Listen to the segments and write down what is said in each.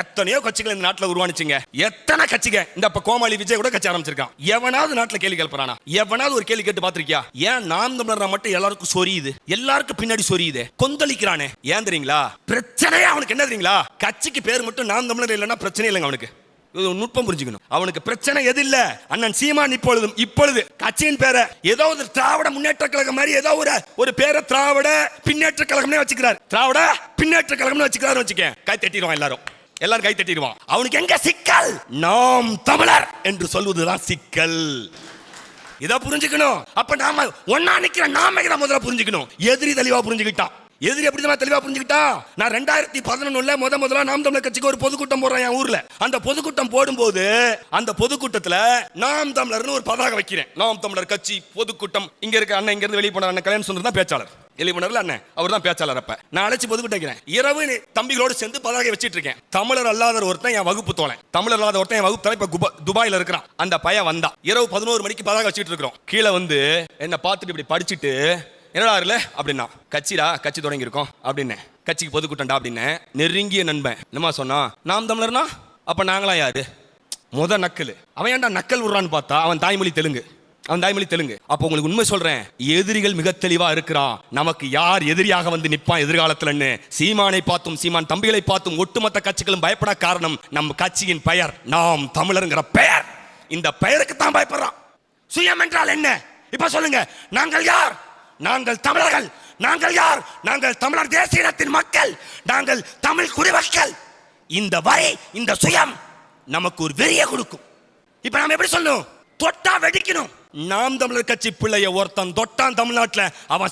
எத்தனையோ கட்சிகள் இந்த நாட்டில் உருவானுச்சுங்க. எத்தனை கட்சிங்க? இந்த இப்ப கோமாளி விஜய் கூட கட்சி ஆரம்பிச்சிருக்கான். எவனாவது நாட்டில் கேள்வி கேட்பறானா எவனாவது ஒரு கேள்வி கேட்டு பாத்திருக்கியா? ஏன் நாம் தமிழர் மட்டும் எல்லாருக்கும் சொரியுது? எல்லாருக்கும் பின்னாடி சொரியுது? கொந்தளிக்கிறானே. ஏன் தெரியுங்களா? பிரச்சனையே அவனுக்கு என்ன தெரியுங்களா? கட்சிக்கு பேர் மட்டும் நாம் தமிழர் இல்லைன்னா பிரச்சனை இல்லைங்க அவனுக்கு. நுட்பம் புரிஞ்சுக்கணும். அவனுக்கு பிரச்சனை எது இல்ல? அண்ணன் சீமான் இப்பொழுதும் இப்பொழுது கட்சியின் பேரை ஏதோ ஒரு திராவிட முன்னேற்ற கழகம் மாதிரி ஏதோ ஒரு ஒரு பேரை திராவிட பின்னேற்ற கழகம்னே வச்சுக்கிறார். திராவிட பின்னேற்ற கழகம்னு வச்சுக்கிறாரு வச்சுக்க கை தட்டிடுவான் எல்லாரும். எல்லாரும் கை தட்டிடுவான். அவனுக்கு எங்க சிக்கல்? நாம் தமிழர் என்று சொல்வதுதான் சிக்கல். இதை புரிஞ்சுக்கணும். அப்ப நாம ஒன்னா நிக்கிற நாம இதை முதல்ல புரிஞ்சுக்கணும். எதிரி தெளிவா புரிஞ்சுக்கிட்டான். எதிரி எப்படி தான் தெளிவா புரிஞ்சுக்கிட்டா? நான் ரெண்டாயிரத்தி பதினொன்னுல முத முதல்ல நாம் தமிழர் கட்சிக்கு ஒரு பொதுக்கூட்டம் போடுறேன் என் ஊர்ல. அந்த பொதுக்கூட்டம் போடும்போது அந்த பொதுக்கூட்டத்துல நாம் தமிழர்னு ஒரு பதாக வைக்கிறேன். நாம் தமிழர் கட்சி பொதுக்கூட்டம் இங்க இருக்க அண்ணன் இங்க இருந்து வெளியே போன அண்ணன் கல்யாணம் சொன்னது தான் பேச்சாளர். எலிமனர்ல அண்ணன் அவர் தான் பேச்சாளர் அப்ப. நான் அழைச்சி பொது வைக்கிறேன் இரவு தம்பிகளோடு சேர்ந்து பதாகை வச்சிட்டு இருக்கேன் தமிழர் அல்லாத ஒருத்தன் என் வகுப்பு தோழன். தமிழர் அல்லாத ஒருத்தன் என் வகுப்பு தோழன் இப்ப துபாயில இருக்கிறான். அந்த பையன் வந்தா இரவு பதினோரு மணிக்கு பதாகை வச்சிட்டு இருக்கிறோம் கீழே வந்து என்ன பார்த்துட்டு இப்படி படிச்சுட்டு என்னடா இருல அப்படின்னா கட்சிடா கட்சி தொடங்கி இருக்கோம் அப்படின்னு. கட்சிக்கு பொதுக்கூட்டம்டா அப்படின்னு. நெருங்கிய நண்பன். என்னமா சொன்னா நாம் தமிழர்னா? அப்ப நாங்களாம் யாரு? முத நக்கல். அவன் ஏன்டா நக்கல் விடுறான்னு பார்த்தா அவன் தாய்மொழி தெலுங்கு. அவன் தாய்மொழி தெலுங்கு. அப்போ உங்களுக்கு உண்மை சொல்றேன் எதிரிகள் மிக தெளிவா இருக்கிறான். நமக்கு யார் எதிரியாக வந்து நிற்பான் எதிர்காலத்துலன்னு சீமானை பார்த்தும் சீமான் தம்பிகளை பார்த்தும் ஒட்டுமொத்த கட்சிகளும் பயப்பட காரணம் நம் கட்சியின் பெயர் நாம் தமிழருங்கிற பெயர். இந்த பெயருக்கு தான் பயப்படுறான். சுயம் என்றால் என்ன? இப்ப சொல்லுங்க நாங்கள் யார்? நாங்கள் தமிழர்கள். நாங்கள் யார்? நாங்கள் தமிழர் தேசிய இனத்தின் மக்கள். நாங்கள் தமிழ் குடிமக்கள். இந்த வரி இந்த சுயம் நமக்கு ஒரு வெறிய கொடுக்கும். இப்ப நாம எப்படி சொல்லணும்? தொட்டா வெடிக்கணும். நாம் தமிழர் கட்சி பிள்ளைய ஒருத்தன் தொட்டான் தமிழ்நாட்டில் அவன்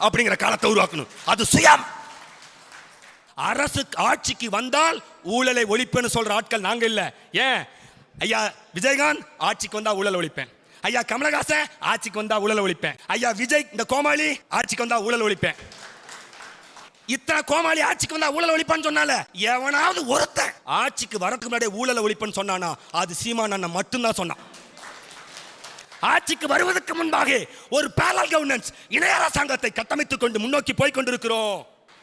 அப்படிங்கிற காலத்தை உருவாக்கணும். அது சுயம். அரசு ஆட்சிக்கு வந்தால் ஊழலை ஒழிப்பேன்னு சொல்ற ஆட்கள் நாங்க இல்ல. ஏன்? ஐயா விஜயகாந்த் ஆட்சிக்கு வந்தா ஊழல் ஒழிப்பேன். ஐயா கமலஹாசன் ஆட்சிக்கு வந்தா ஊழல் ஒழிப்பேன். ஐயா விஜய் இந்த கோமாளி ஆட்சிக்கு வந்தா ஊழல் ஒழிப்பேன். இத்தனை கோமாளி ஆட்சிக்கு வந்தா ஊழல் ஒழிப்பான்னு சொன்னால எவனாவது ஒருத்தன் ஆட்சிக்கு வரதுக்கு முன்னாடி ஊழல் ஒழிப்புன்னு சொன்னானா அது சீமான் அண்ணன் மட்டும்தான் சொன்னான். ஆட்சிக்கு வருவதற்கு முன்பாக ஒரு பேரல் கவர்னன்ஸ் இணைய அரசாங்கத்தை கட்டமைத்துக் கொண்டு முன்னோக்கி போய் கொண்டிருக்கிறோம்.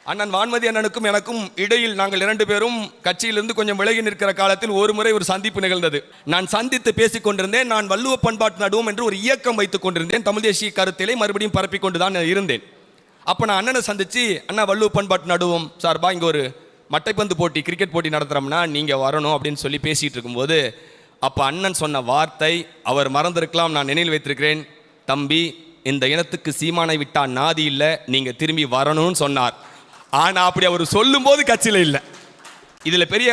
அண்ணன் வான்மதி அண்ணனுக்கும் எனக்கும் இடையில் நாங்கள் இரண்டு பேரும் கட்சியிலிருந்து கொஞ்சம் விலகி நிற்கிற காலத்தில் ஒரு முறை ஒரு சந்திப்பு நிகழ்ந்தது. நான் சந்தித்து பேசிக் கொண்டிருந்தேன் நான் வள்ளுவ பண்பாட்டு நடுவோம் என்று ஒரு இயக்கம் வைத்துக் கொண்டிருந்தேன். தமிழ் தேசிய கருத்திலே மறுபடியும் பரப்பிக் கொண்டு தான் இருந்தேன். அப்போ நான் அண்ணனை சந்திச்சு அண்ணா வள்ளுவ பண்பாட்டு நடுவோம் சார்பா இங்கே ஒரு மட்டைப்பந்து போட்டி கிரிக்கெட் போட்டி நடத்துகிறோம்னா நீங்கள் வரணும் அப்படின்னு சொல்லி பேசிகிட்டு இருக்கும்போது அப்போ அண்ணன் சொன்ன வார்த்தை அவர் மறந்திருக்கலாம் நான் நினைவில் வைத்திருக்கிறேன். தம்பி இந்த இனத்துக்கு சீமானை விட்டா நாதி இல்லை நீங்கள் திரும்பி வரணும்னு சொன்னார். ஆனால் அப்படி அவர் சொல்லும்போது கட்சியில் இல்லை. இதில் பெரிய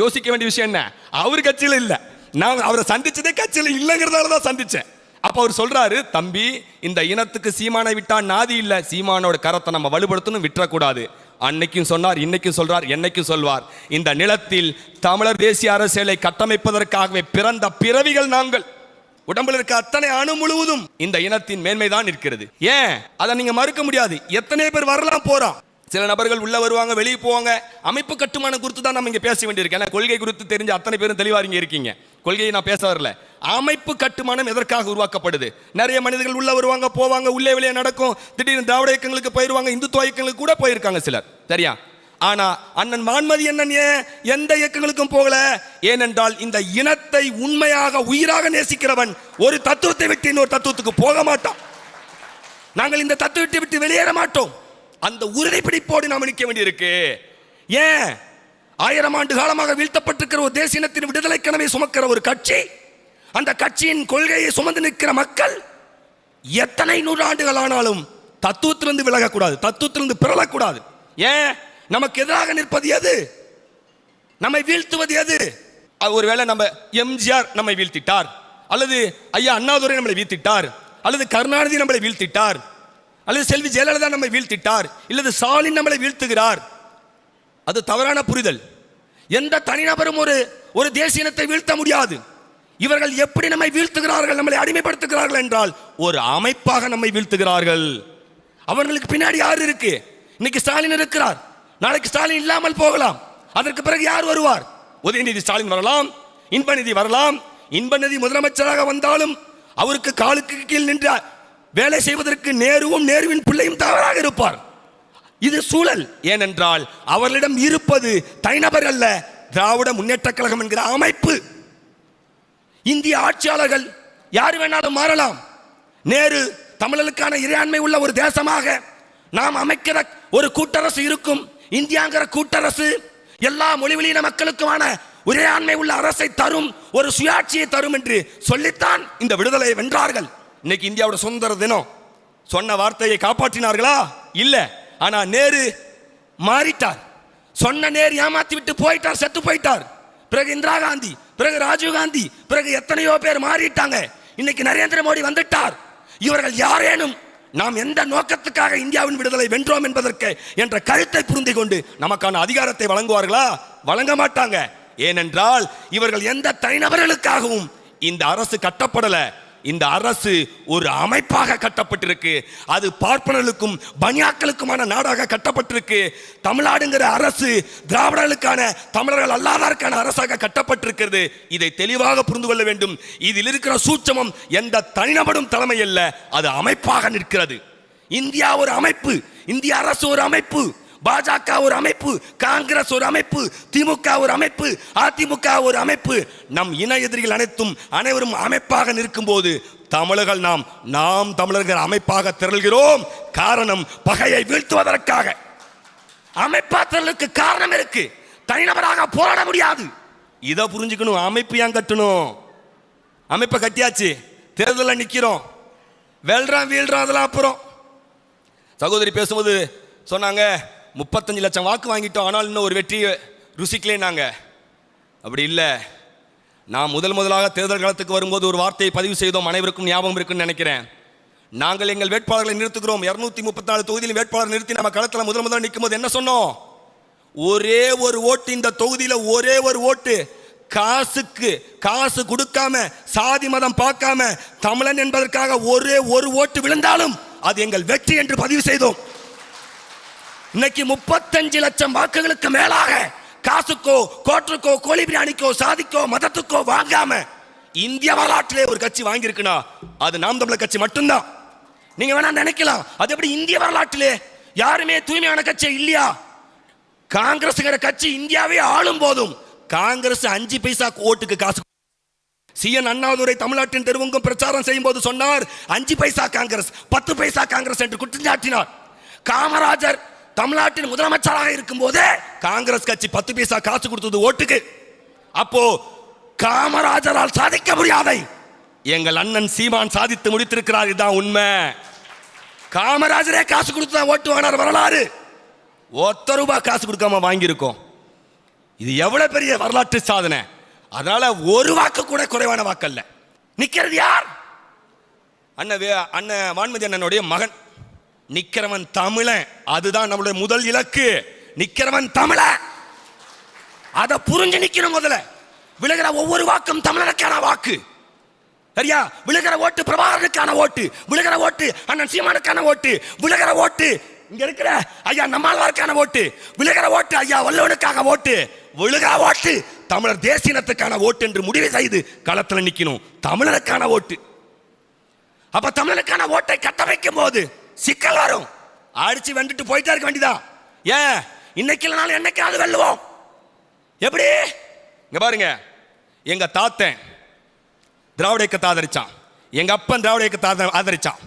யோசிக்க வேண்டிய விஷயம் என்ன? அவர் கட்சியில் இல்லை. நான் அவரை சந்திச்சதே கட்சியில் இல்லைங்கிறதால தான் சந்தித்தேன் அப்போ அவர் சொல்கிறாரு தம்பி இந்த இனத்துக்கு சீமானை விட்டா நாதி இல்லை சீமானோட கரத்தை நம்ம வலுப்படுத்தணும் விட்டுறக்கூடாது. அன்னைக்கும் சொன்னார் இன்னைக்கும் சொல்றார் என்னைக்கும் சொல்வார். இந்த நிலத்தில் தமிழர் தேசிய அரசியலை கட்டமைப்பதற்காகவே பிறந்த பிறவிகள் நாங்கள். உடம்புல இருக்க அத்தனை அணு முழுவதும் இந்த இனத்தின் மேன்மைதான் இருக்கிறது. ஏன்? அதை நீங்க மறுக்க முடியாது. எத்தனை பேர் வரலாம் போறோம். சில நபர்கள் உள்ளே வருவாங்க வெளியே போவாங்க. அமைப்பு கட்டுமானம் குறித்து தான் நம்ம இங்கே பேச வேண்டியிருக்கு ஏன்னா கொள்கை குறித்து தெரிஞ்ச அத்தனை பேரும் தெளிவாக இங்கே இருக்கீங்க. கொள்கையை நான் பேச வரல. அமைப்பு கட்டுமானம் எதற்காக உருவாக்கப்படுது? நிறைய மனிதர்கள் உள்ளே வருவாங்க போவாங்க உள்ளே வெளியே நடக்கும். திடீர்னு திராவிட இயக்கங்களுக்கு போயிருவாங்க இந்துத்துவ இயக்கங்களுக்கு கூட போயிருக்காங்க சிலர். சரியா? ஆனா அண்ணன் மான்மதி அண்ணன் ஏன் எந்த இயக்கங்களுக்கும் போகல? ஏனென்றால் இந்த இனத்தை உண்மையாக உயிராக நேசிக்கிறவன் ஒரு தத்துவத்தை விட்டு இன்னொரு தத்துவத்துக்கு போக மாட்டான். நாங்கள் இந்த தத்துவத்தை விட்டு வெளியேற மாட்டோம். அந்த உறுதி பிடிப்போடு நாம் நிற்க வேண்டியிருக்கு. ஏன்? ஆயிரம் ஆண்டு காலமாக வீழ்த்தப்பட்டிருக்கிற ஒரு தேசியத்தின் விடுதலை கனவை சுமக்கிற ஒரு கட்சி அந்த கட்சியின் கொள்கையை சுமந்து நிற்கிற மக்கள் எத்தனை நூறாண்டுகள் ஆனாலும் தத்துவத்திலிருந்து விலகக்கூடாது தத்துவத்திலிருந்து பிறழக்கூடாது ஏன்? நமக்கு எதிராக நிற்பது எது? நம்மை வீழ்த்துவது எது? அது ஒருவேளை நம்ம எம்ஜிஆர் நம்மை வீழ்த்திட்டார் அல்லது ஐயா அண்ணாதுரை நம்மளை வீழ்த்திட்டார் அல்லது கருணாநிதி நம்மளை வீழ்த்திட்டார். அல்லது செல்வி ஜெயலலிதா நம்மை வீழ்த்திட்டார் இல்லது ஸ்டாலின் நம்மளை வீழ்த்துகிறார். அது தவறான புரிதல். எந்த தனிநபரும் ஒரு ஒரு தேசிய இனத்தை வீழ்த்த முடியாது. இவர்கள் எப்படி நம்மை வீழ்த்துகிறார்கள் நம்மளை அடிமைப்படுத்துகிறார்கள் என்றால் ஒரு அமைப்பாக நம்மை வீழ்த்துகிறார்கள். அவர்களுக்கு பின்னாடி யார் இருக்கு? இன்னைக்கு ஸ்டாலின் இருக்கிறார். நாளைக்கு ஸ்டாலின் இல்லாமல் போகலாம். அதற்கு பிறகு யார் வருவார்? உதயநிதி ஸ்டாலின் வரலாம் இன்பநிதி வரலாம். இன்பநிதி முதலமைச்சராக வந்தாலும் அவருக்கு காலுக்கு கீழ் நின்ற வேலை செய்வதற்கு நேருவும் நேருவின் பிள்ளையும் தவறாக இருப்பார். இது சூழல். ஏனென்றால் அவர்களிடம் இருப்பது தனிநபர் அல்ல திராவிட முன்னேற்ற கழகம் என்கிற அமைப்பு. இந்திய ஆட்சியாளர்கள் யார் வேணாலும் மாறலாம். நேரு தமிழர்களுக்கான இறையாண்மை உள்ள ஒரு தேசமாக நாம் அமைக்கிற ஒரு கூட்டரசு இருக்கும். இந்தியாங்கிற கூட்டரசு எல்லா மொழிவெளியின மக்களுக்குமான இறையாண்மை உள்ள அரசை தரும் ஒரு சுயாட்சியை தரும் என்று சொல்லித்தான் இந்த விடுதலை வென்றார்கள். இன்னைக்கு இந்தியாவோட சுதந்திர தினம். சொன்ன வார்த்தையை காப்பாற்றினார்களா? இல்லை. ஆனால் நேரு மாறிட்டார். சொன்ன நேர் ஏமாத்தி விட்டு போயிட்டார் செத்து போயிட்டார். பிறகு இந்திரா காந்தி பிறகு ராஜீவ் காந்தி பிறகு எத்தனையோ பேர் மாறிட்டாங்க. இன்னைக்கு நரேந்திர மோடி வந்துட்டார். இவர்கள் யாரேனும் நாம் எந்த நோக்கத்துக்காக இந்தியாவின் விடுதலை வென்றோம் என்பதற்கு என்ற கருத்தை புரிந்து கொண்டு நமக்கான அதிகாரத்தை வழங்குவார்களா? வழங்க மாட்டாங்க. ஏனென்றால் இவர்கள் எந்த தனிநபர்களுக்காகவும் இந்த அரசு கட்டப்படல. இந்த அரசு ஒரு அமைப்பாக கட்டப்பட்டிருக்கு. அது பார்ப்பனர்களுக்கும் பனியாக்களுக்குமான நாடாக கட்டப்பட்டிருக்கு. தமிழ்நாடுங்கிற அரசு திராவிடர்களுக்கான தமிழர்கள் அல்லாதாருக்கான அரசாக கட்டப்பட்டிருக்கிறது. இதை தெளிவாக புரிந்து கொள்ள வேண்டும். இதில் இருக்கிற சூட்சமம் எந்த தனிநபரும் தலைமை அல்ல அது அமைப்பாக நிற்கிறது. இந்தியா ஒரு அமைப்பு. இந்திய அரசு ஒரு அமைப்பு. பாஜக ஒரு அமைப்பு காங்கிரஸ் ஒரு அமைப்பு திமுக ஒரு அமைப்பு அதிமுக ஒரு அமைப்பு. நம் இன எதிரிகள் அனைத்தும் அனைவரும் அமைப்பாக நிற்கும் போது தமிழர்கள் நாம் நாம் தமிழர்கள் அமைப்பாக திரள்கிறோம். காரணம் பகையை வீழ்த்துவதற்காக. அமைப்பாற்றலுக்கு காரணம் இருக்கு தனிநபராக போராட முடியாது. இதை புரிஞ்சுக்கணும் அமைப்பு ஏன் கட்டணும்? அமைப்பை கட்டியாச்சு. தேர்தலில் நிற்கிறோம் வெல்றான் வீழ்றான் அதெல்லாம் அப்புறம். சகோதரி பேசும்போது சொன்னாங்க முப்பத்தஞ்சு லட்சம் வாக்கு வாங்கிட்டோம் ஆனால் இன்னும் ஒரு வெற்றியை ருசிக்கலேனாங்க அப்படி இல்லை. நான் முதல் முதலாக தேர்தல் காலத்துக்கு வரும்போது ஒரு வார்த்தையை பதிவு செய்தோம் அனைவருக்கும் ஞாபகம் இருக்குன்னு நினைக்கிறேன். நாங்கள் எங்கள் வேட்பாளர்களை நிறுத்துகிறோம். இரநூத்தி முப்பத்தி நாலு தொகுதியில் வேட்பாளர் நிறுத்தி நம்ம களத்தில் முதல் முதல்ல நிற்கும் போது என்ன சொன்னோம்? ஒரே ஒரு ஓட்டு இந்த தொகுதியில் ஒரே ஒரு ஓட்டு. காசுக்கு காசு கொடுக்காம சாதி மதம் பார்க்காம தமிழன் என்பதற்காக ஒரே ஒரு ஓட்டு விழுந்தாலும் அது எங்கள் வெற்றி என்று பதிவு செய்தோம். இன்னைக்கு முப்பத்தஞ்சு லட்சம் வாக்குகளுக்கு மேலாக காசுக்கோ கோட்டுக்கோ கோழி பிரியாணிக்கோ சாதிக்கோ மதத்துக்கோ வாங்காம இந்திய வரலாற்றிலே ஒரு கட்சி வாங்கியிருக்குன்னா அது நாம் தமிழர் கட்சி மட்டும்தான். நீங்க வேணா நினைக்கலாம் அது எப்படி இந்திய வரலாற்றிலே யாருமே தூய்மையான கட்சி இல்லையா? காங்கிரஸ்ங்கிற கட்சி இந்தியாவே ஆளும் போதும் காங்கிரஸ் அஞ்சு பைசா ஓட்டுக்கு காசு சிஎன் அண்ணாதுரை தமிழ்நாட்டின் தெருவங்கும் பிரச்சாரம் செய்யும் போது சொன்னார் அஞ்சு பைசா காங்கிரஸ் பத்து பைசா காங்கிரஸ் என்று குற்றஞ்சாட்டினார் காமராஜர் தமிழ்நாட்டின் முதலமைச்சராக இருக்கும் போதே காங்கிரஸ் கட்சி பத்து பைசா காசு கொடுத்தது ஓட்டுக்கு. அப்போ காமராஜரால் சாதிக்க முடியாதை எங்கள் அண்ணன் சீமான் சாதித்து முடித்திருக்கிறார் இதுதான் உண்மை. காமராஜரே காசு கொடுத்து தான் ஓட்டு வாங்கினார் வரலாறு. ஒத்த ரூபாய் காசு கொடுக்காம வாங்கியிருக்கோம். இது எவ்வளவு பெரிய வரலாற்று சாதனை. அதனால ஒரு வாக்கு கூட குறைவான வாக்கல்ல நிக்கிறது யார்? அண்ணன் அண்ணன் வான்மதி அண்ணனுடைய மகன். நிக்கிறவன் தமிழன். அதுதான் நம்மளுடைய முதல் இலக்கு. நிக்கிறவன் தமிழ. அதை புரிஞ்சு நிக்கணும் முதல்ல. விழுகிற ஒவ்வொரு வாக்கும் தமிழனுக்கான வாக்கு. சரியா? விழுகிற ஓட்டு பிரபாகரனுக்கான ஓட்டு. விழுகிற ஓட்டு அண்ணன் சீமானுக்கான ஓட்டு. விழுகிற ஓட்டு இங்க இருக்கிற ஐயா நம்மாழ்வாருக்கான ஓட்டு. விழுகிற ஓட்டு ஐயா வல்லவனுக்காக ஓட்டு. விழுகிற ஓட்டு தமிழர் தேசியத்துக்கான ஓட்டு என்று முடிவு செய்து களத்தில் நிக்கணும். தமிழனுக்கான ஓட்டு. அப்ப தமிழனுக்கான ஓட்டை கட்டமைக்கும் போது சிக்கல் வரும். அடிச்சு வெண்டுட்டு போயிட்டே இருக்க வேண்டியதான் ஏன்? இன்னைக்கு இல்லைனாலும் என்னைக்காவது வெல்லுவோம். எப்படி? இங்க பாருங்க. எங்க தாத்தன் திராவிட இயக்கத்தை ஆதரிச்சான். எங்க அப்பன் திராவிட இயக்கத்தை ஆதரிச்சான்.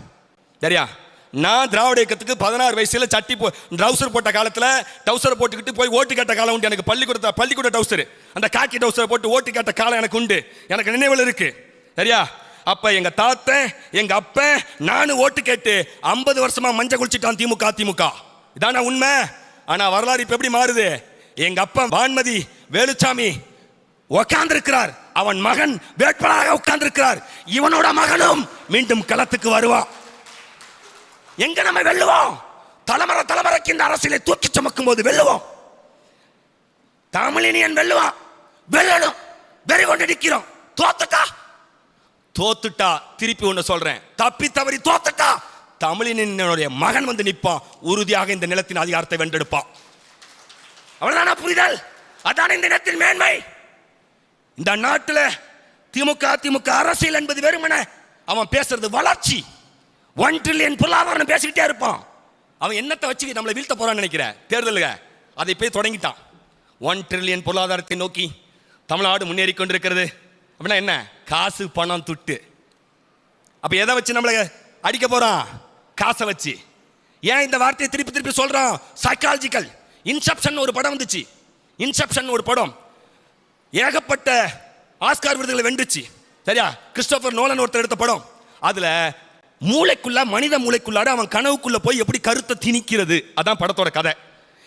சரியா? நான் திராவிட இயக்கத்துக்கு பதினாறு வயசுல சட்டி போ ட்ரௌசர் போட்ட காலத்துல டவுசர் போட்டுக்கிட்டு போய் ஓட்டு கேட்ட காலம் உண்டு. எனக்கு பள்ளிக்கூடத்த பள்ளிக்கூட டவுசர் அந்த காக்கி டவுசர் போட்டு ஓட்டு கேட்ட காலம் எனக்கு உண்டு. எனக்கு நினைவில் இருக்கு. சரியா? அப்ப எங்க தாத்த எங்க அப்ப நானும் ஓட்டு கேட்டு ஐம்பது வருஷமா மஞ்சள் குளிச்சிட்டான் திமுக திமுக. இதான உண்மை? ஆனா வரலாறு இப்ப எப்படி மாறுது? எங்க அப்பா வான்மதி வேலுச்சாமி உட்கார்ந்திருக்கிறார் அவன் மகன் வேட்பாளராக உட்கார்ந்திருக்கிறார் இவனோட மகனும் மீண்டும் களத்துக்கு வருவான். எங்க நம்ம வெல்லுவோம்? தலைமுறை தலைமுறைக்கு இந்த அரசியலை தூக்கி சுமக்கும் போது வெல்லுவோம். தமிழினியன் வெல்லுவான். வெல்லணும். வெறி கொண்டு நிற்கிறோம். தோத்துக்கா தோத்துட்டா திருப்பி ஒன்று சொல்கிறேன் தப்பி தவறி தோத்துட்டா தமிழினுடைய மகன் வந்து நிற்பான் உறுதியாக இந்த நிலத்தின் அதிகாரத்தை வென்றெடுப்பான். அவ்வளோதானா புரிதல்? அதான் இந்த நிலத்தின் மேன்மை? இந்த நாட்டில் திமுக திமுக அரசியல் என்பது வெறுமனே அவன் பேசுறது வளர்ச்சி. ஒன் ட்ரில்லியன் பொருளாதாரம் பேசிக்கிட்டே இருப்பான். அவன் என்னத்தை வச்சு நம்மளை வீழ்த்த போறான்னு நினைக்கிற? தேர்தலுக. அதை போய் தொடங்கிட்டான். ஒன் ட்ரில்லியன் பொருளாதாரத்தை நோக்கி தமிழ்நாடு முன்னேறி கொண்டிருக்கிறது. அப்படின்னா என்ன? காசு பணம் துட்டு. அப்போ எதை வச்சு நம்மளை அடிக்க போகிறான் காசை வச்சு. ஏன் இந்த வார்த்தையை திருப்பி திருப்பி சொல்கிறோம் சைக்காலஜிக்கல் இன்செப்ஷன் ஒரு படம் வந்துச்சு. இன்செப்ஷன் ஒரு படம். ஏகப்பட்ட ஆஸ்கார் விருதுகளை வென்றுச்சு. சரியா? கிறிஸ்டோபர் நோலன் ஒருத்தர் எடுத்த படம். அதில் மூளைக்குள்ள மனித மூளைக்குள்ளாட அவன் கனவுக்குள்ளே போய் எப்படி கருத்தை திணிக்கிறது? அதான் படத்தோட கதை.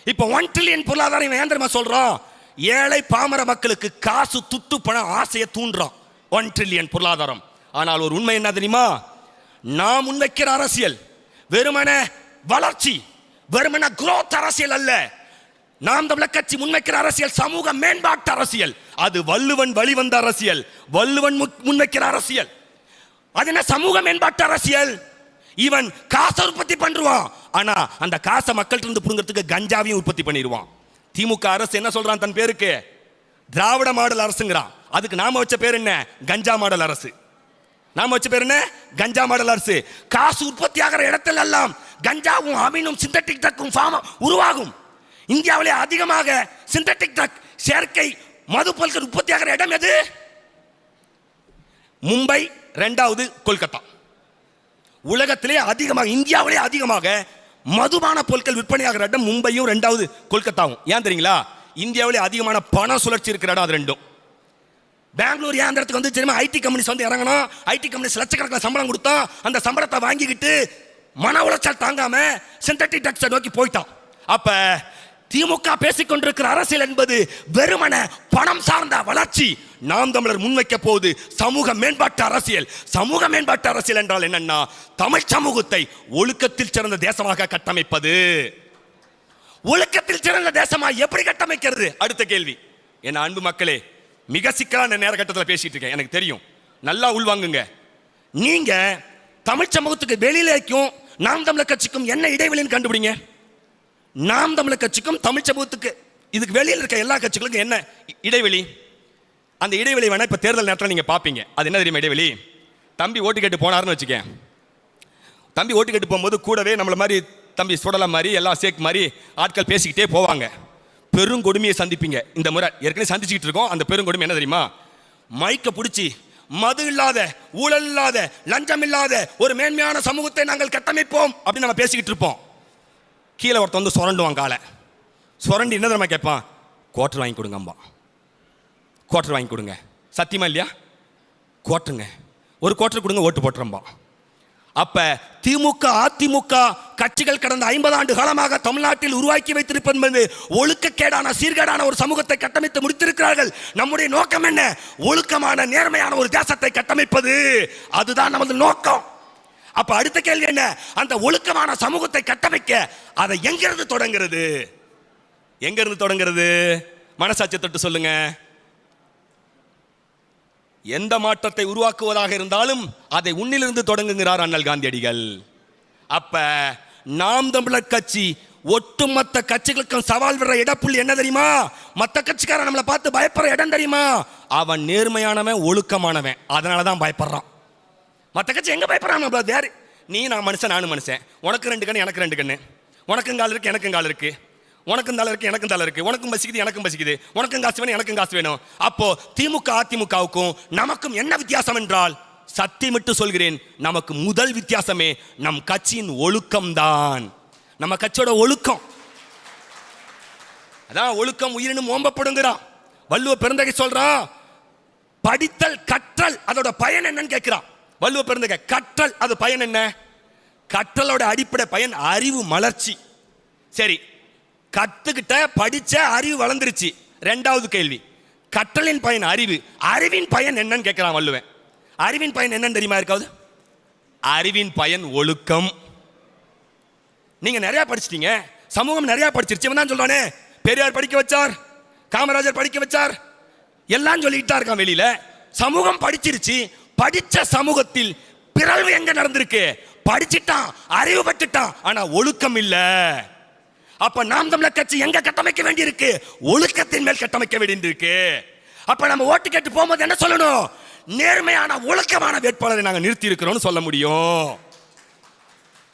இப்போ ஒன் ட்ரில்லியன் பொருளாதாரம் இவன் ஏன் ஏழை பாமர மக்களுக்கு காசு துட்டு பணம் ஆசையை தூண்டுறான். ஒன் ட்ரில்லியன் பொருளாதாரம். ஆனால் ஒரு உண்மை என்ன தெரியுமா? நாம் முன்வைக்கிற அரசியல் வெறுமன வளர்ச்சி வெறுமன குரோத் அரசியல் அல்ல. நாம் தமிழர் கட்சி முன்வைக்கிற அரசியல் சமூக மேம்பாட்டு அரசியல். அது வள்ளுவன் வழிவந்த அரசியல். வள்ளுவன் முன்வைக்கிற அரசியல். அது என்ன சமூக மேம்பாட்டு அரசியல்? இவன் காசை உற்பத்தி பண்ணுவான் ஆனா அந்த காசை மக்கள்கிட்ட இருந்து புடுங்கிறதுக்கு கஞ்சாவையும் உற்பத்தி பண்ணிடுவான். திமுக அரசு என்ன சொல்றான் தன் பேருக்கு? திராவிட மாடல் அரசுங்கிறான். அதுக்கு நாம வச்ச பேர் என்ன? கஞ்சா மாடல் அரசு. நாம வச்ச பேர் என்ன? கஞ்சா மாடல் அரசு. காசு உற்பத்தி ஆகிற இடத்துல எல்லாம் கஞ்சாவும் அமீனும் சிந்தட்டிக் ட்ரக்கும் ஃபார்ம் உருவாகும். இந்தியாவிலே அதிகமாக சிந்தட்டிக் ட்ரக் செயற்கை மது பொருட்கள் உற்பத்தி ஆகிற இடம் எது? மும்பை ரெண்டாவது கொல்கத்தா. உலகத்திலே அதிகமாக இந்தியாவிலே அதிகமாக மதுபான பொருட்கள் விற்பனையாகிற இடம் மும்பையும் ரெண்டாவது கொல்கத்தாவும். ஏன் தெரியுங்களா? இந்தியாவிலே அதிகமான பண சுழற்சி இருக்கிற இடம் அது ரெண்டும். பெங்களூர் ஏன் இடத்துக்கு வந்து தெரியுமா? ஐடி கம்பெனிஸ் வந்து இறங்கணும். ஐடி கம்பெனிஸ் லட்சக்கணக்கில் சம்பளம் கொடுத்தோம் அந்த சம்பளத்தை வாங்கிக்கிட்டு மன உளைச்சல் தாங்காம சிந்தட்டிக் டாக்ஸை நோக்கி போயிட்டான். அப்போ திமுக பேசிக்கொண்டிருக்கிற அரசியல் என்பது வெறுமன பணம் சார்ந்த வளர்ச்சி. நாம் தமிழர் முன்வைக்க போது சமூக மேம்பாட்டு அரசியல். சமூக மேம்பாட்டு அரசியல் என்றால் என்னன்னா தமிழ் சமூகத்தை ஒழுக்கத்தில் சிறந்த தேசமாக கட்டமைப்பது. ஒழுக்கத்தில் சிறந்த தேசமாக எப்படி கட்டமைக்கிறது? அடுத்த கேள்வி. என் அன்பு மக்களே மிக சிக்கலான நேர கட்டத்தில் பேசிட்டு இருக்கேன். எனக்கு தெரியும். நல்லா உள்வாங்குங்க. நீங்க தமிழ் சமூகத்துக்கு வெளியிலேக்கும் நாம் தமிழர் கட்சிக்கும் என்ன இடைவெளின்னு கண்டுபிடிங்க. நாம் தமிழர் கட்சிக்கும் தமிழ் சமூகத்துக்கு இதுக்கு வெளியில் இருக்க எல்லா கட்சிகளுக்கும் என்ன இடைவெளி? அந்த இடைவெளி வேணால் இப்போ தேர்தல் நேரத்தில் நீங்கள் பார்ப்பீங்க அது என்ன தெரியுமா இடைவெளி? தம்பி ஓட்டு கேட்டு போனாருன்னு வச்சுக்கேன். தம்பி ஓட்டு கேட்டு போகும்போது கூடவே நம்மளை மாதிரி தம்பி சுடலை மாதிரி எல்லாம் சேக் மாதிரி ஆட்கள் பேசிக்கிட்டே போவாங்க. பெருங்கொடுமையை சந்திப்பீங்க. இந்த முறை ஏற்கனவே சந்திச்சுக்கிட்டு இருக்கோம். அந்த பெருங்கொடுமை என்ன தெரியுமா? மைக்கை பிடிச்சி மது இல்லாத ஊழல் இல்லாத லஞ்சம் இல்லாத ஒரு மேன்மையான சமூகத்தை நாங்கள் கட்டமைப்போம் அப்படின்னு நம்ம பேசிக்கிட்டு இருப்போம். கீழே ஒருத்தன் வந்து சுரண்டுவான் காலை. சுரண்டி என்ன தெரியுமா கேட்பான்? குவார்டர் வாங்கி கொடுங்கம்பா குவார்டர் வாங்கி கொடுங்க. சத்தியமா இல்லையா? குவார்ட்டருங்க ஒரு குவார்டர் கொடுங்க ஓட்டு போட்டுறம்பா அப்ப திமுக அதிமுக கட்சிகள் கடந்த ஐம்பது ஆண்டு காலமாக தமிழ்நாட்டில் உருவாக்கி வைத்திருப்பது ஒழுக்கக்கேடான சீர்கேடான ஒரு சமூகத்தை கட்டமைத்து முடித்திருக்கிறார்கள். நம்முடைய நோக்கம் என்ன? ஒழுக்கமான நேர்மையான ஒரு தேசத்தை கட்டமைப்பது. அதுதான் நமது நோக்கம். அப்ப அடுத்த கேள்வி என்ன? அந்த ஒழுக்கமான சமூகத்தை கட்டமைக்க அதை எங்கிருந்து தொடங்குறது? எங்கிருந்து தொடங்குறது? மனசாட்சியை தொட்டு சொல்லுங்க. எந்த மாற்றத்தை உருவாக்குவதாக இருந்தாலும் அதை உன்னிலிருந்து தொடங்குகிறார் அண்ணல் காந்தியடிகள். அப்ப நாம் தமிழர் கட்சி ஒட்டுமொத்த கட்சிகளுக்கும் சவால் விடுற இடப்புள்ளி என்ன தெரியுமா? மற்ற கட்சிக்காரன் நம்மளை பார்த்து பயப்படுற இடம் தெரியுமா? அவன் நேர்மையானவன் ஒழுக்கமானவன். அதனால தான் பயப்படுறான். மற்ற கட்சி எங்கே பயப்படுறான் நம்மள யார்? நீ நான் மனுஷன் நானும் மனுஷன். உனக்கு ரெண்டு கண்ணு எனக்கு ரெண்டு கண்ணு. உனக்கும் கால் இருக்கு எனக்கும் கால் இருக்கு. உனக்கும் தலை இருக்குது எனக்கும் தலை இருக்குது உனக்கும் பசிக்குது எனக்கும் பசிக்குது. உனக்கும் காசு வேணும் எனக்கும் காசு வேணும். அப்போ திமுக அதிமுகவுக்கும் நமக்கும் என்ன வித்தியாசம் என்றால் சத்தியமிட்டு சொல்கிறேன் நமக்கு முதல் வித்தியாசமே நம் கட்சியின் ஒழுக்கம்தான். நம்ம கட்சியோட ஒழுக்கம். அதான் ஒழுக்கம் உயிரினும் ஓம்பப்படுங்கிறான். வள்ளுவ பெருந்தகை சொல்றான் படித்தல் கற்றல் அதோட பயன் என்னன்னு கேட்கிறான். வள்ளுவ பிறந்தக கற்றல் அது பயன் என்ன? கற்றலோட அடிப்படை பயன் அறிவு மலர்ச்சி. சரி கத்துக்கிட்ட படிச்ச அறிவு வளர்ந்துருச்சு. ரெண்டாவது கேள்வி கற்றலின் பயன் அறிவு. அறிவின் பயன் என்னன்னு கேட்கிறான் வள்ளுவன். அறிவின் பயன் என்னன்னு தெரியுமா இருக்காது அறிவின் பயன் ஒழுக்கம். நீங்க நிறைய படிச்சிட்டீங்க. சமூகம் நிறைய படிச்சிருச்சு. இவன் தான் சொல்றானே பெரியார் படிக்க வச்சார் காமராஜர் படிக்க வச்சார் எல்லாம் சொல்லிக்கிட்டா இருக்கான் வெளியில. சமூகம் படிச்சிருச்சு படிச்ச சமூகத்தில் பிறழ்வு எங்க நடந்திருக்கு? படிச்சிட்டான் அறிவு பெற்றுட்டான் ஆனா ஒழுக்கம் இல்ல. அப்ப நாம் தமிழர் கட்சி எங்க கட்டமைக்க வேண்டியிருக்கு? ஒழுக்கத்தின் மேல் கட்டமைக்க வேண்டியிருக்கு. அப்ப நம்ம ஓட்டு கேட்டு போகும்போது என்ன சொல்லணும்? நேர்மையான ஒழுக்கமான வேட்பாளரை நாங்க நிறுத்தி இருக்கிறோம்னு சொல்ல முடியும்.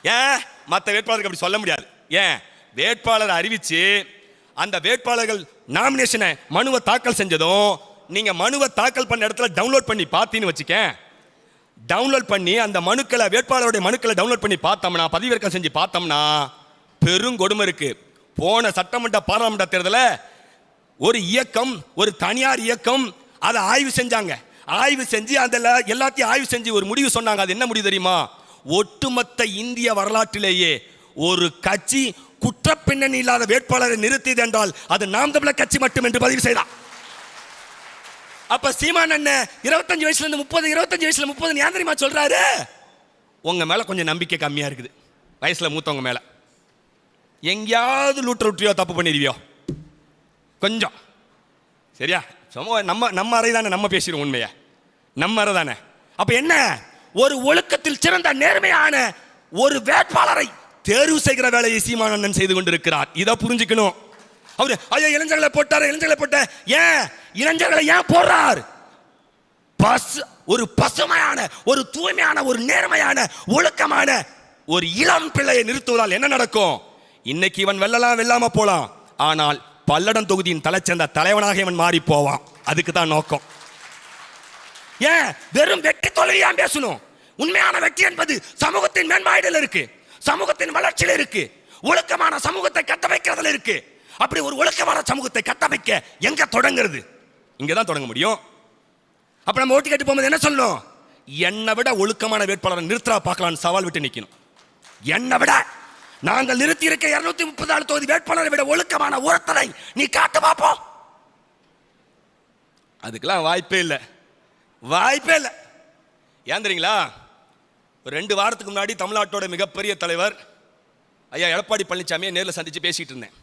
ஏன்? மற்ற வேட்பாளருக்கு அப்படி சொல்ல முடியாது. ஏன்? வேட்பாளர் அறிவிச்சு அந்த வேட்பாளர்கள் நாமினேஷனை மனுவை தாக்கல் செஞ்சதும் நீங்கள் மனுவை தாக்கல் பண்ண இடத்துல டவுன்லோட் பண்ணி பார்த்தீன்னு வச்சுக்கேன். டவுன்லோட் பண்ணி அந்த மனுக்களை வேட்பாளருடைய மனுக்களை டவுன்லோட் பண்ணி பார்த்தோம்னா பதிவிறக்கம் செஞ்சு பார்த்தோம்னா பெருங்கொடுமை இருக்குது போன சட்டமன்ற பாராளுமன்ற தேர்தலில் ஒரு இயக்கம் ஒரு தனியார் இயக்கம் அதை ஆய்வு செஞ்சாங்க. ஆய்வு செஞ்சு அதில் எல்லாத்தையும் ஆய்வு செஞ்சு ஒரு முடிவு சொன்னாங்க. அது என்ன முடிவு தெரியுமா? ஒட்டுமொத்த இந்திய வரலாற்றிலேயே ஒரு கட்சி குற்றப்பின்னணி இல்லாத வேட்பாளரை நிறுத்தியது என்றால் அது நாம் தமிழர் கட்சி மட்டும் என்று பதிவு செய்தான் அப்ப சீமான் அண்ணன் இருபத்தஞ்சு வயசுல இருந்து முப்பது இருபத்தஞ்சு வயசுல முப்பது ஏன் தெரியுமா சொல்றாரு? உங்க மேல கொஞ்சம் நம்பிக்கை கம்மியா இருக்குது. வயசுல மூத்தவங்க மேல. எங்கேயாவது லூட்டர் விட்டுறியோ தப்பு பண்ணிடுவியோ? கொஞ்சம். சரியா? சும்மா நம்ம நம்ம அறை தானே நம்ம பேசிடுவோம் உண்மையை. நம்ம அறை தானே. அப்ப என்ன? ஒரு ஒழுக்கத்தில் சிறந்த நேர்மையான ஒரு வேட்பாளரை தேர்வு செய்கிற வேலையை சீமானந்தன் செய்து கொண்டிருக்கிறார். இதை புரிஞ்சுக்கணும். அவரு ஐயோ இளைஞர்களை போட்டாரு இளைஞர்களை போட்ட ஏன்? இளைஞர்களை ஏன் போடுறார்? பஸ் ஒரு பசுமையான ஒரு தூய்மையான ஒரு நேர்மையான ஒழுக்கமான ஒரு இளம் பிள்ளையை நிறுத்துவதால் என்ன நடக்கும்? இன்னைக்கு இவன் வெல்லலாம் வெல்லாம போலாம். ஆனால் பல்லடம் தொகுதியின் தலைச்சேர்ந்த தலைவனாக இவன் மாறி போவான். அதுக்கு தான் நோக்கம். ஏன்? வெறும் வெற்றி தோல்வியா பேசணும்? உண்மையான வெற்றி என்பது சமூகத்தின் மேன்பாயிடில் இருக்கு. சமூகத்தின் வளர்ச்சியில் இருக்கு. ஒழுக்கமான சமூகத்தை கட்டமைக்கிறதுல இருக்கு. அப்படி ஒரு ஒழுக்கமான சமூகத்தை கட்டமைக்க எங்க தொடங்குறது? இங்க தான் தொடங்க முடியும். அப்ப நம்ம ஓட்டு கேட்டு போகும்போது என்ன சொல்லணும்? என்னை விட ஒழுக்கமான வேட்பாளரை நிறுத்தா பார்க்கலாம்னு சவால் விட்டு நிற்கணும் என்னை விட. நாங்கள் நிறுத்தி இருக்க இருநூத்தி முப்பது ஆறு தொகுதி வேட்பாளரை விட ஒழுக்கமான உரத்தனை நீ காட்டு பார்ப்போம் அதுக்கெல்லாம் வாய்ப்பே இல்லை. வாய்ப்பே இல்லை. ஏன் தெரியுங்களா? ஒரு ரெண்டு வாரத்துக்கு முன்னாடி தமிழ்நாட்டோட மிகப்பெரிய தலைவர் ஐயா எடப்பாடி பழனிசாமியை நேரில் சந்தித்து பேசிகிட்டு இருந்தேன்.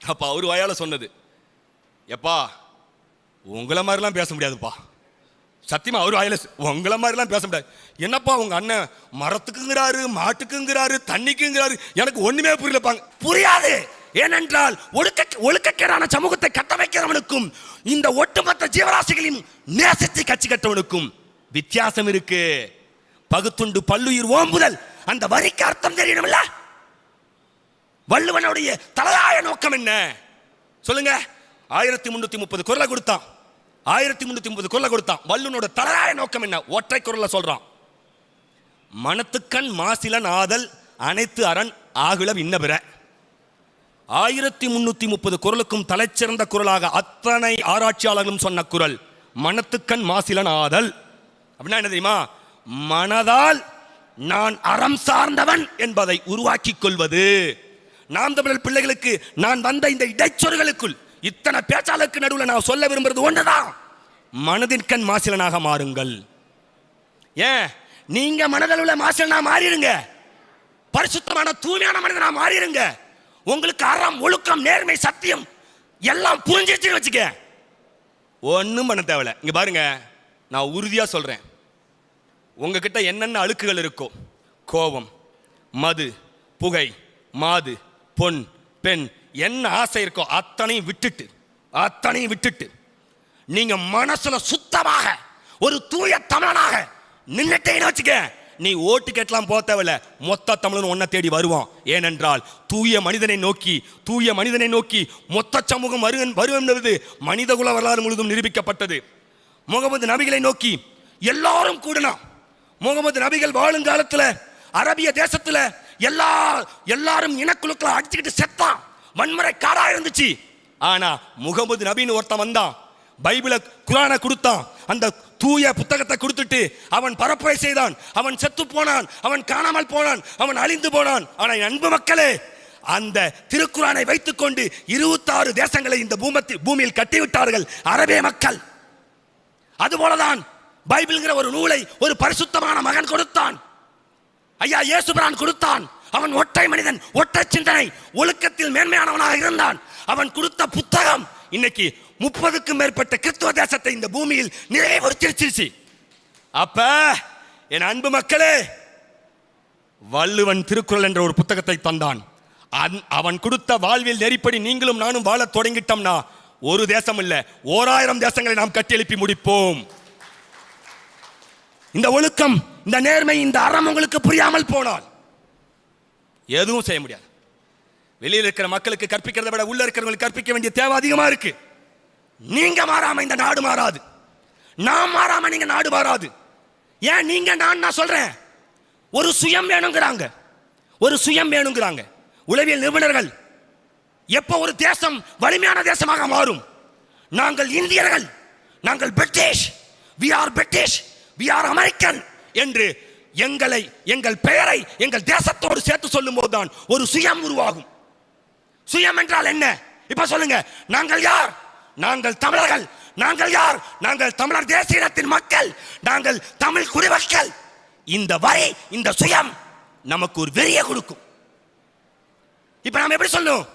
அப்போ அவர் வாயால் சொன்னது எப்பா உங்களை மாதிரிலாம் பேச முடியாதுப்பா. சத்தியமாக அவர் வாயில் உங்களை மாதிரிலாம் பேச முடியாது. என்னப்பா உங்கள் அண்ணன் மரத்துக்குங்கிறாரு மாட்டுக்குங்கிறாரு தண்ணிக்குங்கிறாரு எனக்கு ஒன்றுமே புரியலப்பாங்க புரியாது! ஏனென்றால் ஒழுக்க ஒழுக்கக்கேடான சமூகத்தை கட்டமைக்கிறவனுக்கும் இந்த ஒட்டுமொத்த ஜீவராசிகளையும் நேசித்து கட்சி கட்டவனுக்கும் வித்தியாசம் இருக்கு. பகுத்துண்டு பல்லுயிர் ஓம்புதல். அந்த வரிக்கு அர்த்தம் தெரியணும்ல வள்ளுவனுடைய தலையாய நோக்கம் என்ன? சொல்லுங்க. ஆயிரத்தி முன்னூத்தி முப்பது குரலை கொடுத்தான். ஆயிரத்தி முன்னூத்தி முப்பது குரலை கொடுத்தான். வள்ளுவனோட தலையாய நோக்கம் என்ன? ஒற்றை குரல்ல சொல்றான். மனத்துக்கண் மாசிலன் ஆதல் அனைத்து அரண் ஆகுல விண்ணபிற ஆயிரத்தி முன்னூத்தி முப்பது குரலுக்கும் தலைச்சிறந்த குரலாக அத்தனை ஆராய்ச்சியாளர்களும் சொன்ன குரல் மனத்துக்கண் மாசிலன் ஆதல். அப்படின்னா என்ன தெரியுமா? மனதால் நான் அறம் சார்ந்தவன் என்பதை உருவாக்கிக் கொள்வது. நாம் தமிழர் பிள்ளைகளுக்கு நான் வந்த இந்த இடைச்சொற்களுக்குள் இத்தனை பேச்சாளருக்கு நடுவில் நான் சொல்ல விரும்புறது ஒன்றுதான் மனதின் கண் மாசிலனாக மாறுங்கள். ஏன்? நீங்க மனதளவில் மாசிலனா மாறிடுங்க. பரிசுத்தமான தூய்மையான மனிதனா மாறிடுங்க. உங்களுக்கு அறம் ஒழுக்கம் நேர்மை சத்தியம் எல்லாம் புரிஞ்சிச்சுன்னு வச்சுக்க. ஒன்றும் பண்ண தேவையில்ல. இங்கே பாருங்க நான் உறுதியாக சொல்கிறேன் உங்ககிட்ட என்னென்ன அழுக்குகள் இருக்கோ கோபம் மது புகை மாது பொன் பெண் என்ன ஆசை இருக்கோ அத்தனையும் விட்டுட்டு அத்தனையும் விட்டுட்டு நீங்க மனசுல சுத்தமாக ஒரு தூய தமிழனாக நின்னுட்டேன்னு வச்சுக்க நீ ஓட்டு கேட்கலாம் போக தேவையில்ல. மொத்த தமிழன் ஒன்றை தேடி வருவான். ஏனென்றால் தூய மனிதனை நோக்கி தூய மனிதனை நோக்கி மொத்த சமூகம் வருவன் வரும் என்பது மனிதகுல வரலாறு முழுதும் நிரூபிக்கப்பட்டது. முகமது நபிகளை நோக்கி எல்லாரும் கூடனா முகமது நபிகள் வாழும் காலத்தில் அரபிய தேசத்துல எல்லா எல்லாரும் இனக்குழுக்களை அடிச்சுக்கிட்டு செத்தான். வன்முறை காடா இருந்துச்சு. ஆனா முகமது நபின்னு ஒருத்தன் வந்தான். பைபிளை குரானை கொடுத்தான். அந்த தூய புத்தகத்தை கொடுத்துட்டு அவன் பரப்புரை செய்தான். அவன் செத்து போனான். அவன் காணாமல் போனான். அவன் அழிந்து போனான். ஆனால் அன்பு மக்களே அந்த திருக்குறானை வைத்துக்கொண்டு இருபத்தாறு தேசங்களை இந்த பூமத்தில் பூமியில் கட்டிவிட்டார்கள் அரபிய மக்கள். அதுபோலதான் பைபிள்ங்கிற ஒரு நூலை ஒரு பரிசுத்தமான மகன் கொடுத்தான். ஐயா இயேசுபிரான் கொடுத்தான். அவன் ஒற்றை மனிதன் ஒற்றை சிந்தனை ஒழுக்கத்தில் மேன்மையானவனாக இருந்தான். அவன் கொடுத்த புத்தகம் இன்னைக்கு முப்பதுக்கும் மேற்பட்ட கிறிஸ்துவ தேசத்தை இந்த பூமியில் நிறைவுறுத்திருச்சிருச்சு அப்ப என் அன்பு மக்களே வள்ளுவன் திருக்குறள் என்ற ஒரு புத்தகத்தை தந்தான். அவன் கொடுத்த வாழ்வில் நெறிப்படி நீங்களும் நானும் வாழத் தொடங்கிட்டோம்னா ஒரு தேசம் இல்லை ஓராயிரம் தேசங்களை நாம் கட்டியெழுப்பி முடிப்போம். இந்த ஒழுக்கம் இந்த நேர்மை இந்த அறம் உங்களுக்கு புரியாமல் போனால் எதுவும் செய்ய முடியாது. வெளியில் இருக்கிற மக்களுக்கு கற்பிக்கிறதை விட உள்ள இருக்கிறவங்களுக்கு கற்பிக்க வேண்டிய தேவை அதிகமா இருக்கு. நீங்க மாறாம இந்த நாடு மாறாது. நான் மாறாம நீங்க நாடு மாறாது. ஏன் நீங்க நான் நான் சொல்றேன். ஒரு சுயம் வேணுங்கிறாங்க. ஒரு சுயம் வேணுங்கிறாங்க. உளவியல் நிபுணர்கள் எப்போ ஒரு தேசம் வலிமையான தேசமாக மாறும்? நாங்கள் இந்தியர்கள் நாங்கள் British we are British we are American என்று எங்களை எங்கள் பெயரை எங்கள் தேசத்தோடு சேர்த்து சொல்லும் போதுதான் ஒரு சுயம் உருவாகும். சுயம் என்றால் என்ன? இப்ப சொல்லுங்க. நாங்கள் யார்? நாங்கள் தமிழர்கள். நாங்கள் யார்? நாங்கள் தமிழர் தேசிய இனத்தின் மக்கள். நாங்கள் தமிழ் குடிமக்கள். இந்த வரை இந்த சுயம் நமக்கு ஒரு வெறிய கொடுக்கும். இப்ப நாம எப்படி சொல்லணும்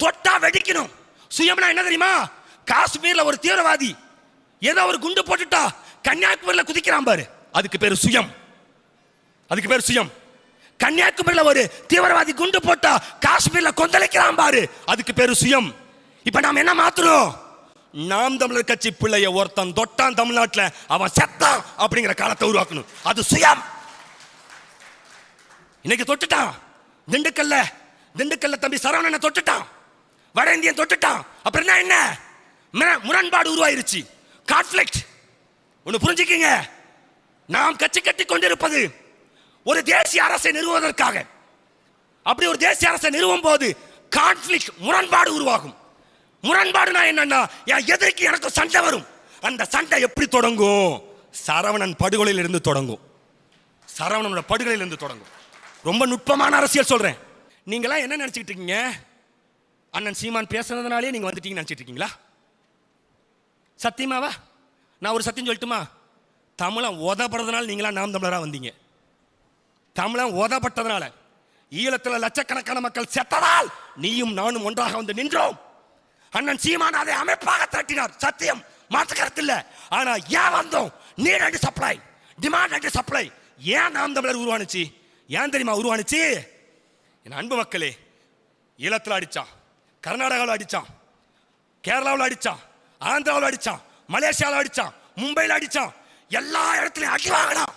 தொட்டா வெடிக்கணும். சுயம்னா என்ன தெரியுமா? காஷ்மீர்ல ஒரு தீவிரவாதி ஏதோ ஒரு குண்டு போட்டுட்டா கன்னியாகுமரியில் குதிக்கிறான் பாரு. அதுக்கு பேர் சுயம். அதுக்கு பேர் சுயம். கன்னியாகுமரியில் ஒரு தீவிரவாதி குண்டு போட்டா காஷ்மீரில் கொந்தளிக்கிறான் பாரு. அதுக்கு பேர் சுயம். இப்போ நாம் என்ன மாத்தணும் நாம் தமிழர் கட்சி பிள்ளைய ஒருத்தன் தொட்டான் தமிழ்நாட்டில் அவன் செத்தான் அப்படிங்கிற காலத்தை உருவாக்கணும். அது சுயம். இன்னைக்கு தொட்டுட்டான். திண்டுக்கல்ல திண்டுக்கல்ல தம்பி சரவணனை தொட்டுட்டான். வட இந்தியன் தொட்டுட்டான். அப்புறம் என்ன என்ன? முரண்பாடு உருவாயிருச்சு. கான்ஃபிளிக்ட் ஒன்று புரிஞ்சுக்கிங்க. நாம் கட்சி கட்டி கொண்டிருப்பது ஒரு தேசிய அரசை நிறுவுவதற்காக. அப்படி ஒரு தேசிய அரசை நிறுவும் போது கான்ஃபிளிக் முரண்பாடு உருவாகும். முரண்பாடுனா என்னன்னா என் எதிர்க்கு எனக்கு சண்டை வரும். அந்த சண்டை எப்படி தொடங்கும்? சரவணன் படுகொலையிலிருந்து தொடங்கும். சரவணனோட படுகொலையிலிருந்து தொடங்கும். ரொம்ப நுட்பமான அரசியல் சொல்கிறேன் நீங்களாம் என்ன நினச்சிக்கிட்டு இருக்கீங்க? அண்ணன் சீமான் பேசுனதுனாலே நீங்கள் வந்துட்டீங்கன்னு நினச்சிட்டு இருக்கீங்களா? சத்தியமாவா? நான் ஒரு சத்தியம் சொல்லட்டுமா? தமிழன் உதப்படுறதுனால நீங்களாம் நாம் தமிழராக வந்தீங்க. தமிழன் உதப்பட்டதுனால ஈழத்தில் லட்சக்கணக்கான மக்கள் செத்ததால் நீயும் நானும் ஒன்றாக வந்து நின்றோம். அண்ணன் சீமான் அதை அமைப்பாக திரட்டினார். சத்தியம் மாற்று இல்லை. ஆனால் ஏன் வந்தோம்? Need and supply demand and supply ஏன் நாம் தமிழர் உருவானுச்சு? ஏன் தெரியுமா உருவானுச்சு? என் அன்பு மக்களே ஈழத்தில் அடித்தான் கர்நாடகாவில் அடிச்சான் கேரளாவில் அடிச்சான் ஆந்திராவில் அடிச்சான் மலேசியாவில் அடிச்சான் மும்பையில் அடித்தான் எல்லா இடத்துலையும் அடி வாங்கலாம்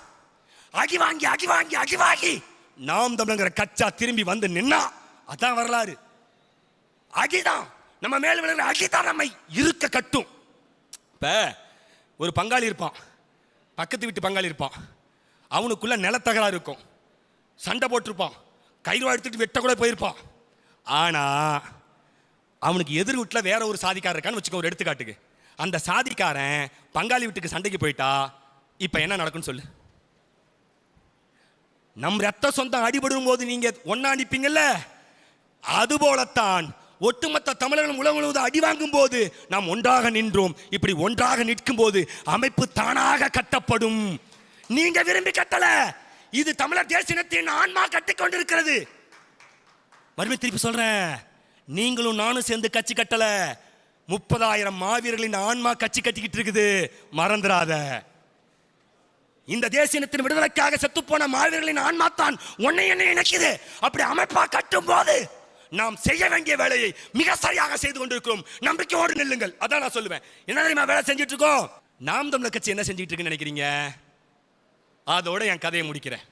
அடி வாங்கி அடி வாங்கி அடி வாங்கி. நாம் தமிழங்கிற கச்சா திரும்பி வந்து நின்னா அதான் வரலாறு. அடிதான். நம்ம மேல விழுகிற அடிதான் நம்மை இருக்க கட்டும். இப்போ ஒரு பங்காளி இருப்பான். பக்கத்து வீட்டு பங்காளி இருப்பான். அவனுக்குள்ள நிலத்தகராறு இருக்கும். சண்டை போட்டிருப்பான். கயிறு எடுத்துட்டு வெட்ட கூட போயிருப்பான். ஆனா அவனுக்கு எதிர் வீட்டில் வேற ஒரு சாதிக்காரர் இருக்கான்னு வச்சுக்கோ ஒரு எடுத்துக்காட்டுக்கு. அந்த சாதிக்காரன் பங்காளி வீட்டுக்கு சண்டைக்கு போயிட்டா இப்போ என்ன நடக்கும்னு சொல்லு. நம் ரத்த சொந்தம் அடிபடும் போது நீங்க ஒன்னா அடிப்பீங்கல்ல அதுபோலத்தான் ஒட்டுமொத்த தமிழர்கள் உலகம் முழுவதும் அடி வாங்கும் போது நாம் ஒன்றாக நின்றோம். இப்படி ஒன்றாக நிற்கும் போது அமைப்பு தானாக கட்டப்படும். நீங்க விரும்பி கட்டல. இது தமிழர் தேசினத்தின் ஆன்மா கட்டிக்கொண்டிருக்கிறது மறுபடியும் திருப்பி சொல்றேன். நீங்களும் நானும் சேர்ந்து கட்சி கட்டலை. முப்பதாயிரம் மாவீரர்களின் ஆன்மா கட்சி கட்டிக்கிட்டு இருக்குது. மறந்துடாத இந்த தேசியத்தின் விடுதலைக்காக செத்துப்போன மாவீரர்களின் ஆன்மா தான் உன்னை என்னை இணைக்குது. அப்படி அமைப்பா கட்டும் போது நாம் செய்ய வேண்டிய வேலையை மிக சரியாக செய்து கொண்டிருக்கிறோம். நம்பிக்கையோடு நில்லுங்கள். அதான் நான் சொல்லுவேன். என்ன தெரியுமா வேலை செஞ்சுட்டு இருக்கோம் நாம் தமிழர் கட்சி என்ன செஞ்சுட்டு இருக்குன்னு நினைக்கிறீங்க? அதோட என் கதையை முடிக்கிறேன்.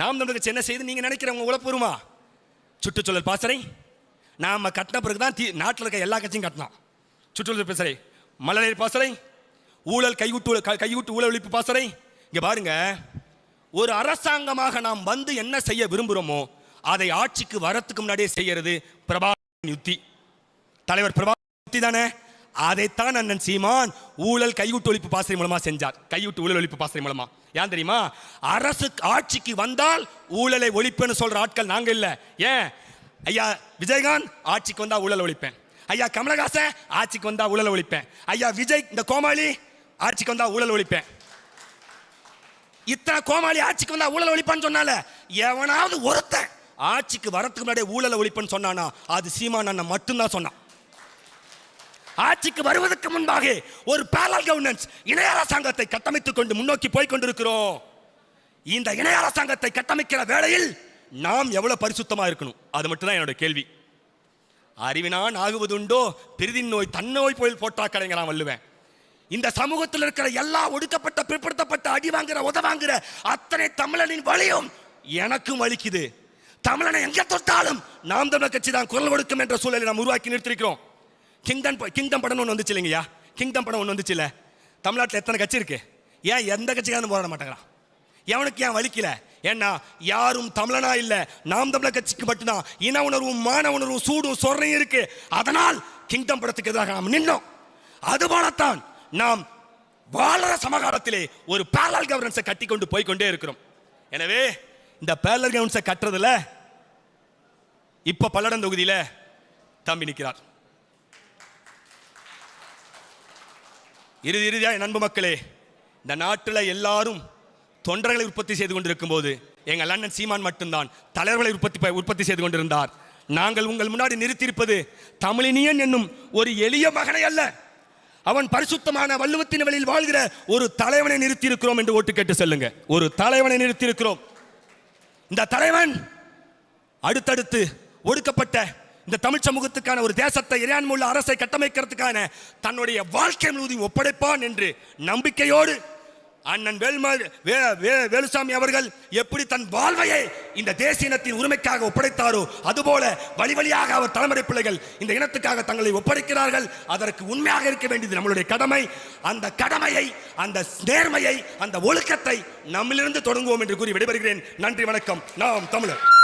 நாம் தமிழர் கட்சி என்ன செய்து நீங்க நினைக்கிறவங்க உழப்பூருமா சுற்றுச்சூழல் பாசறை நாம் கட்டின பிறகு தான் தீ நாட்டில் இருக்க எல்லா கட்சியும் கட்டினான். சுற்றுச்சூழல் பாசறை மலநீர் பாசறை ஊழல் கைவிட்டு க- கைவிட்டு ஊழல் ஒழிப்பு பாசறை. இங்கே பாருங்க. ஒரு அரசாங்கமாக நாம் வந்து என்ன செய்ய விரும்புகிறோமோ அதை ஆட்சிக்கு வரத்துக்கு முன்னாடியே செய்கிறது பிரபாகரன் யுத்தி. தலைவர் பிரபாகரன் யுத்தி தானே? அதைத்தான் அண்ணன் சீமான் ஊழல் கைவிட்டு ஒழிப்பு பாசறை மூலமாக செஞ்சார். கைவிட்டு ஊழல் ஒழிப்பு பாசறை மூலமாக ஏன் தெரியுமா? அரசு ஆட்சிக்கு வந்தால் ஊழலை ஒழிப்புன்னு சொல்கிற ஆட்கள் நாங்கள் இல்லை. ஏன்? ஐயா விஜயகாந்த் ஆட்சிக்கு வந்தா ஊழல் ஒழிப்பேன். ஐயா கமலஹாசன் ஆட்சிக்கு வந்தா ஊழல் ஒழிப்பேன். ஐயா விஜய் இந்த கோமாளி ஆட்சிக்கு வந்தா ஊழல் ஒழிப்பேன். இத்தனை கோமாளி ஆட்சிக்கு வந்தா ஊழல் ஒழிப்பான்னு சொன்னால எவனாவது ஒருத்தன் ஆட்சிக்கு வரத்துக்கு முன்னாடியே ஊழல் ஒழிப்புன்னு சொன்னானா அது சீமான் அண்ணன் மட்டும்தான் சொன்னான். ஆட்சிக்கு வருவதற்கு முன்பாக ஒரு பேரல் கவர்னன்ஸ் இணைய அரசாங்கத்தை கட்டமைத்துக் கொண்டு முன்னோக்கி போய்க் கொண்டிருக்கிறோம். இந்த இணைய அரசாங்கத்தை கட்டமைக்கிற வேளையில் நாம் எவ்வளோ பரிசுத்தமாக இருக்கணும்? அது மட்டும் தான் என்னோட கேள்வி. அறிவினான் ஆகுவதுண்டோ பிரிதின் நோய் தன்னோய் போயில் போட்டா கடைங்கிறான் வல்லுவேன் இந்த சமூகத்தில் இருக்கிற எல்லா ஒடுக்கப்பட்ட பிற்படுத்தப்பட்ட அடி வாங்குற உத வாங்குற அத்தனை தமிழனின் வழியும் எனக்கும் வலிக்குது. தமிழனை எங்க தொட்டாலும் நாம் தமிழர் கட்சி தான் குரல் கொடுக்கும் என்ற சூழலை நாம் உருவாக்கி நிறுத்திருக்கிறோம் கிங்டம் கிங்டம் படம் ஒன்று வந்துச்சு இல்லைங்கய்யா? கிங்டம் படம் ஒன்று வந்துச்சு இல்லை தமிழ்நாட்டில் எத்தனை கட்சி இருக்கு? ஏன் எந்த கட்சிக்காரனும் போராட மாட்டேங்கிறான்? எவனுக்கு ஏன் வலிக்கலை? ஏன்னா யாரும் தமிழனா இல்லை. நாம் தமிழ கட்சிக்கு மட்டும்தான். இன உணர்வும் மான உணர்வும் சூடும் சொர்ணையும் இருக்கு. அதனால் கிங்டம் படத்துக்கு எதிராக நாம் நின்னோம். அதுபோலத்தான் நாம் வாழற சமகாலத்திலே ஒரு பேரல் கவர்னன்ஸை கட்டி கொண்டு போய்கொண்டே இருக்கிறோம். எனவே இந்த பேரல் கவர்னன்ஸை கட்டுறதுல இப்போ பல்லடம் தொகுதியில் தம்பி நிற்கிறார் இறுதி இறுதியாக நண்பு மக்களே இந்த நாட்டில் எல்லாரும் தொண்டர்களை உற்பத்தி செய்து கொண்டிருக்கும் போது எங்கள் அண்ணன் சீமான் மட்டும்தான் தலைவர்களை உற்பத்தி ப- உற்பத்தி செய்து கொண்டிருந்தார். நாங்கள் உங்கள் முன்னாடி நிறுத்தியிருப்பது தமிழினியன் என்னும் ஒரு எளிய மகனை அல்ல. அவன் பரிசுத்தமான வள்ளுவத்தின் வழியில் வாழ்கிற ஒரு தலைவனை நிறுத்தியிருக்கிறோம் என்று ஓட்டு கேட்டு சொல்லுங்க. ஒரு தலைவனை நிறுத்தியிருக்கிறோம். இந்த தலைவன் அடுத்தடுத்து ஒடுக்கப்பட்ட இந்த தமிழ் சமூகத்துக்கான ஒரு தேசத்தை இறையாண்மையுள்ள அரசை கட்டமைக்கிறதுக்கான தன்னுடைய வாழ்க்கை முழுவதும் ஒப்படைப்பான் என்று நம்பிக்கையோடு அண்ணன் வேல்மா வே வே- வேலுசாமி அவர்கள் எப்படி தன் வாழ்வையை இந்த தேசிய இனத்தின் உரிமைக்காக ஒப்படைத்தாரோ அதுபோல வழி வழியாக அவர் தலைமுறை பிள்ளைகள் இந்த இனத்துக்காக தங்களை ஒப்படைக்கிறார்கள். அதற்கு உண்மையாக இருக்க வேண்டியது நம்மளுடைய கடமை. அந்த கடமையை அந்த நேர்மையை அந்த ஒழுக்கத்தை நம்மிலிருந்து தொடங்குவோம் என்று கூறி விடைபெறுகிறேன். நன்றி வணக்கம். நாம் தமிழர்.